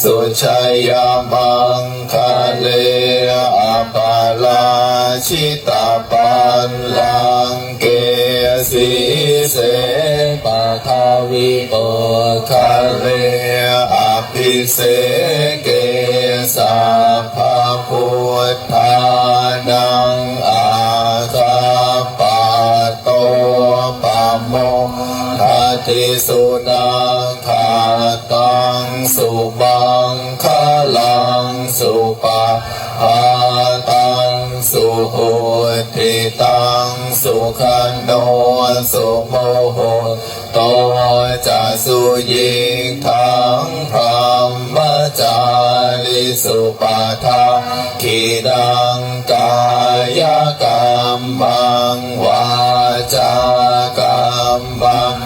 สุชัยยามังคะเลอาปาลาชิตาปันลังเกสีเสปะทาวิโตคะเลอาภิเสเกสาภาพุทธานัง สุนังคาตังสุบังคลังสุปะหาตังสุโหติตังสุขันโนสุโมโหโตจะสุยิงทังพรหมจาริสุปาทาขีดังกายกรรมังวาจากรรมัง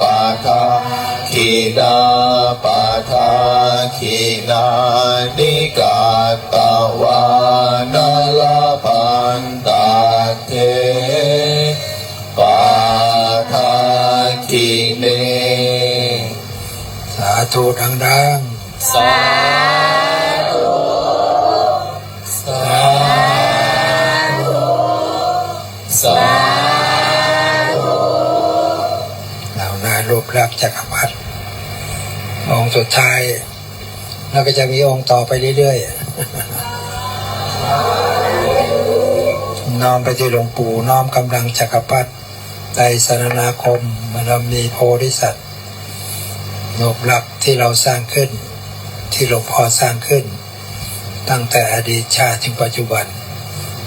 ปาทาคีนาปาทาคีนานิกาตวานาลพันตาเทปาทาคีเนสาธุดังสา รูปลักษณ์จักรพรรดิองค์สุดท้าย แล้วก็จะมีองค์ต่อไปเรื่อยๆ น้อมไปที่หลวงปู่น้อมกำลังจักรพรรดิไตรสรณาคมบารมีโพธิสัตว์รูปลักษณ์ที่เราสร้างขึ้น ที่หลวงพ่อสร้างขึ้น ตั้งแต่อดีตชาติถึงปัจจุบัน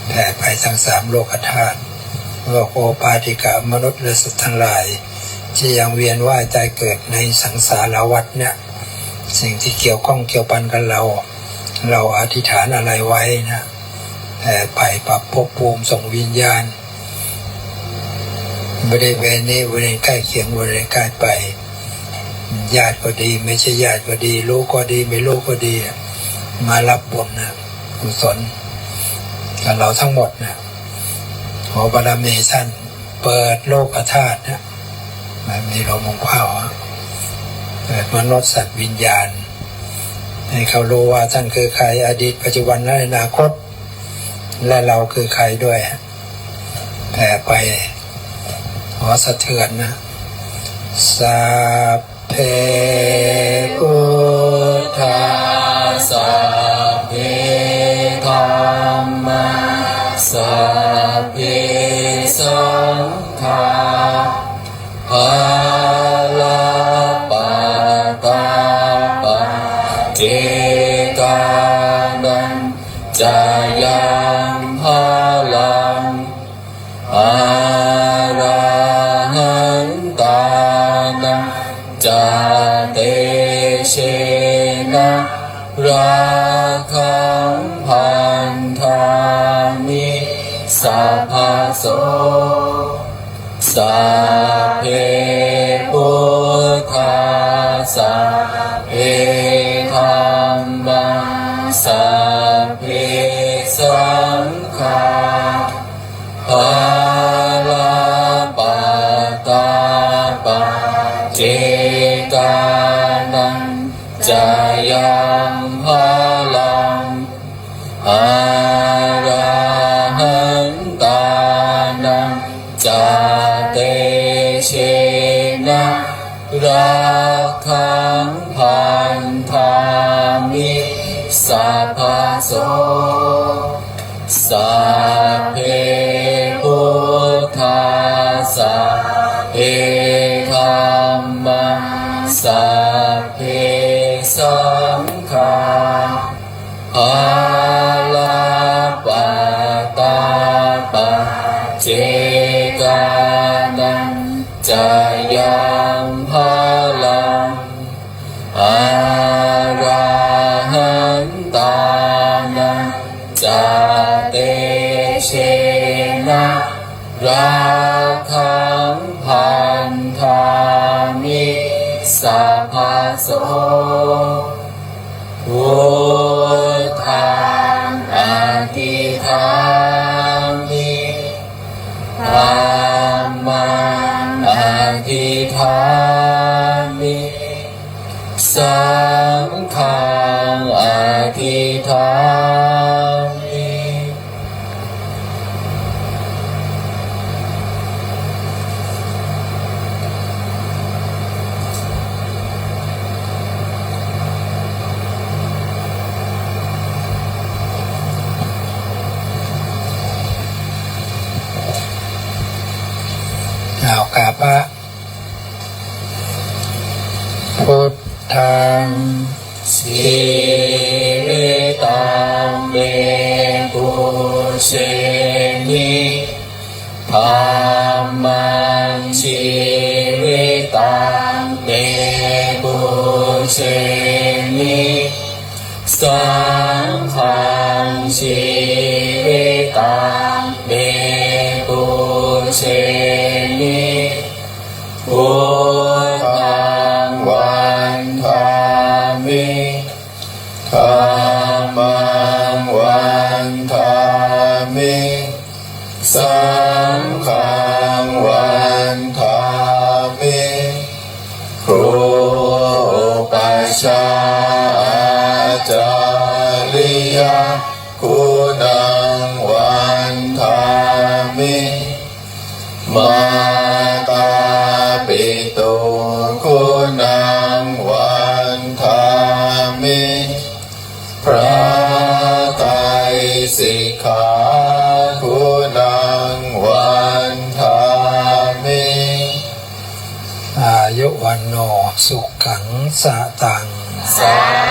แผ่ไปทั้งสามโลกธาตุโลกโอปาติกามนุษย์และสัตว์ทั้งหลาย ที่ยังเวียนว่ายตายเกิดในสังสารวัฏเนี่ยสิ่งที่เกี่ยวข้องเกี่ยวพันกันเรา เราอธิษฐานอะไรไว้นะแผ่ไปปรับภพภูมิส่งวิญญาณบริเวณนี้บริเวณใกล้เคียงบริเวณใกล้ไป ญาติก็ดี ไม่ใช่ญาติก็ดีรู้ก็ดี ไม่รู้ก็ดี มารับบุญนะกุศลกับเราทั้งหมดนะขอบารมีท่านเปิดโลกธาตุนะ มันมีลมของเผาเปิดมนุษย์สัตว์วิญญาณ ให้เขารู้ว่าท่านคือใครอดีตปัจจุบันและอนาคต และเราคือใครด้วย แต่ไปขอสะเทือนนะ สาเพ นานังจาเตเชนะราคังพันธามิสัพพโสสัพเพพุทาสั ยังพาลังอาราหันตานังจาเตเชนะราคังพันธามิสัพพะโสสั เจกานังจายังพาลังอาราหันตานังจเตเชนะราคังพันธามิสัพพโส สังฆังอธิธรรมิเอากาปะพุท ธังสิริตังเมปุเชนิธรรมังสิริตังเมปุเชนิสังฆังสิริตังเมปุเช สังฆวันธามิครูปัชฌาจาริยคุณังวันธามิมาตาปิตุคุณังวันธามิพระไตรสิกขา วันโนสุขังสะตังสา